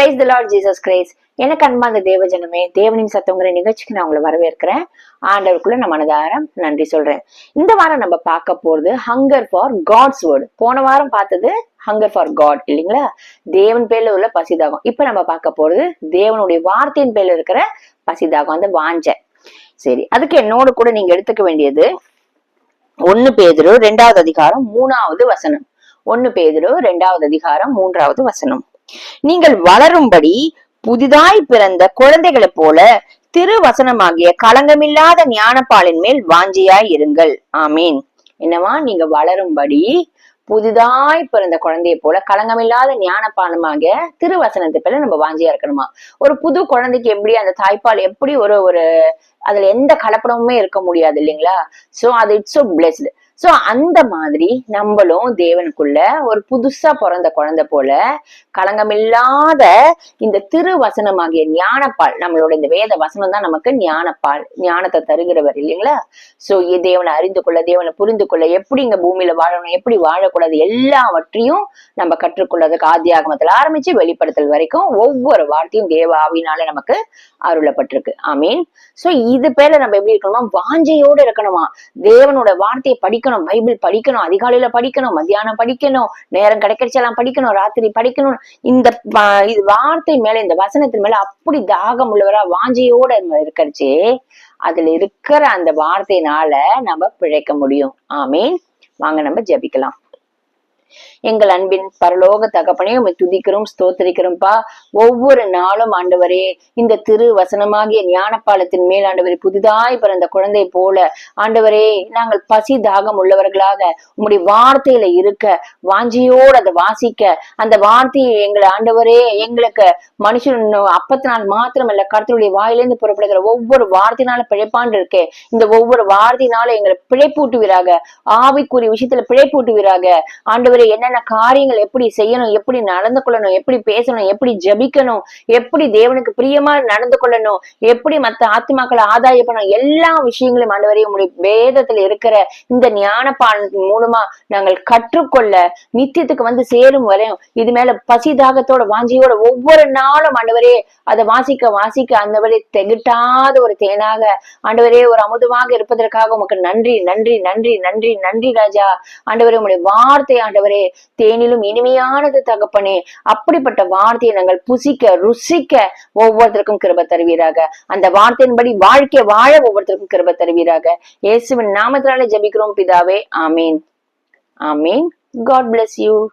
Praise the Lord Jesus Christ எனக்கு அன்பார்ந்த தேவஜனமே தேவனின் சத்தங்கிற நிகழ்ச்சிக்கு நான் உங்களை வரவேற்கிறேன். ஆண்டவருக்குள்ள நான் மனதாரம் நன்றி சொல்றேன். இந்த வாரம் நம்ம பார்க்க போறது ஹங்கர் ஃபார் காட்ஸ் வேர்டு போன வாரம் பார்த்தது ஹங்கர் ஃபார் காட் இல்லைங்களா? தேவன் பேர்ல உள்ள பசிதாகம். இப்ப நம்ம பார்க்க போறது தேவனுடைய வார்த்தையின் பேர்ல இருக்கிற பசிதாகம் அந்த வாஞ்சை. சரி அதுக்கு என்னோட கூட நீங்க எடுத்துக்க வேண்டியது ஒன்னு பேதுரு ரெண்டாவது அதிகாரம் மூணாவது வசனம். ஒன்னு பேதுரு ரெண்டாவது அதிகாரம் மூன்றாவது வசனம். நீங்கள் வளரும்படி புதிதாய் பிறந்த குழந்தைகளைப் போல திருவசனமாகிய களங்கமில்லாத ஞானப்பாலின் மேல் வாஞ்சியாய் இருங்கள். ஆமீன். என்னவா? நீங்க வளரும்படி புதிதாய் பிறந்த குழந்தையை போல களங்கமில்லாத ஞானப்பாலமாக திருவசனத்தை போல நம்ம வாஞ்சியா இருக்கணுமா? ஒரு புது குழந்தைக்கு எப்படி அந்த தாய்ப்பால் எப்படி ஒரு ஒரு அதுல எந்த கலப்படமுமே இருக்க முடியாது இல்லைங்களா? சோ அது இட்ஸ் so சோ அந்த மாதிரி நம்மளும் தேவனுக்குள்ள ஒரு புதுசா பிறந்த குழந்தை போல களங்கமில்லாத இந்த திருவசனமாகிய ஞானப்பால் நம்மளோட இந்த வேத வசனம் தான் நமக்கு ஞானப்பால் ஞானத்தை தருகிறவர் இல்லைங்களா? சோ தேவனை அறிந்து கொள்ள தேவனை புரிந்து கொள்ள எப்படி இங்க பூமியில வாழணும் எப்படி வாழக்கூடாது எல்லாவற்றையும் நம்ம கற்றுக்கொள்ளதுக்கு ஆதி ஆரம்பிச்சு வெளிப்படுத்தல் வரைக்கும் ஒவ்வொரு வார்த்தையும் தேவ ஆவினால நமக்கு அருளப்பட்டிருக்கு. ஆமீன். சோ இது பேர்ல நம்ம எப்படி இருக்கணுமா வாஞ்சையோடு இருக்கணுமா? தேவனோட வார்த்தையை படிக்கணும் பைபிள் படிக்கணும் அதிகாலையில படிக்கணும் மத்தியானம் படிக்கணும் நேரம் கிடைக்கிறச்செல்லாம் படிக்கணும் ராத்திரி படிக்கணும். இந்த இது வார்த்தை மேல இந்த வசனத்தின் மேல அப்படி தாகம் உள்ளவரா வாஞ்சையோட இருக்கிறச்சே அதுல இருக்கிற அந்த வார்த்தையினால நம்ம பிழைக்க முடியும். ஆமீன். வாங்க நம்ம ஜெபிக்கலாம். எங்கள் அன்பின் பரலோக தகப்பனே உம்மை துதிக்கிறோம் ஸ்தோத்திரிக்கிறோம்ப்பா ஒவ்வொரு நாளும் ஆண்டவரே இந்த திரு வசனமாகிய ஞானப்பாலத்தின் மேல் ஆண்டவரே புதிதாய் பிறந்த குழந்தை போல ஆண்டவரே நாங்கள் பசி தாகம் உள்ளவர்களாக உங்களுடைய வார்த்தையில இருக்க வாஞ்சியோடு அதை வாசிக்க அந்த வார்த்தையை எங்களை ஆண்டவரே எங்களுக்கு மனுஷன் அப்பத்தினால் மாத்திரமல்ல கருத்துடைய வாயிலிருந்து புறப்படுகிற ஒவ்வொரு வார்த்தையினால பிழைப்பான் இருக்கே. இந்த ஒவ்வொரு வார்த்தையினால எங்களை பிழைப்பூட்டுவீராக. ஆவிக்குரிய விஷயத்துல பிழைப்பூட்டுவீராக. ஆண்டவரே இவர் என்னென்ன காரியங்கள் எப்படி செய்யணும் எப்படி நடந்து கொள்ளணும் எப்படி பேசணும் எப்படி ஜபிக்கணும் எப்படி தேவனுக்கு பிரியமா நடந்து கொள்ளணும் எப்படி மற்ற ஆத்மாக்களை ஆதாய பண்ணணும் எல்லா விஷயங்களையும் ஆண்டவரே உங்களுடைய வேதத்துல இருக்கிற இந்த ஞான பாடத்தின் மூலமா நாங்கள் கற்றுக்கொள்ள நித்தியத்துக்கு வந்து சேரும் வரையும் இது மேல பசிதாகத்தோட வாஞ்சியோட ஒவ்வொரு நாளும் ஆண்டவரே அதை வாசிக்க வாசிக்க ஆண்டவரே திகட்டாத ஒரு தேனாக ஆண்டவரே ஒரு அமுதமாக இருப்பதற்காக உமக்கு நன்றி நன்றி நன்றி நன்றி நன்றி ராஜா. ஆண்டவரே உங்களுடைய வார்த்தை ஆண்டவரே தேனிலும் இனிமையானது தகப்பனே அப்படிப்பட்ட வார்த்தையை நாங்கள் புசிக்க ருசிக்க ஒவ்வொருத்தருக்கும் கிருப தருவீராக. அந்த வார்த்தையின்படி வாழ்க்கை வாழ ஒவ்வொருத்தருக்கும் கிருப தருவீராக. இயேசுவின் நாமத்தினாலே ஜபிக்கிறோம் பிதாவே. ஆமீன். ஆமீன். God bless you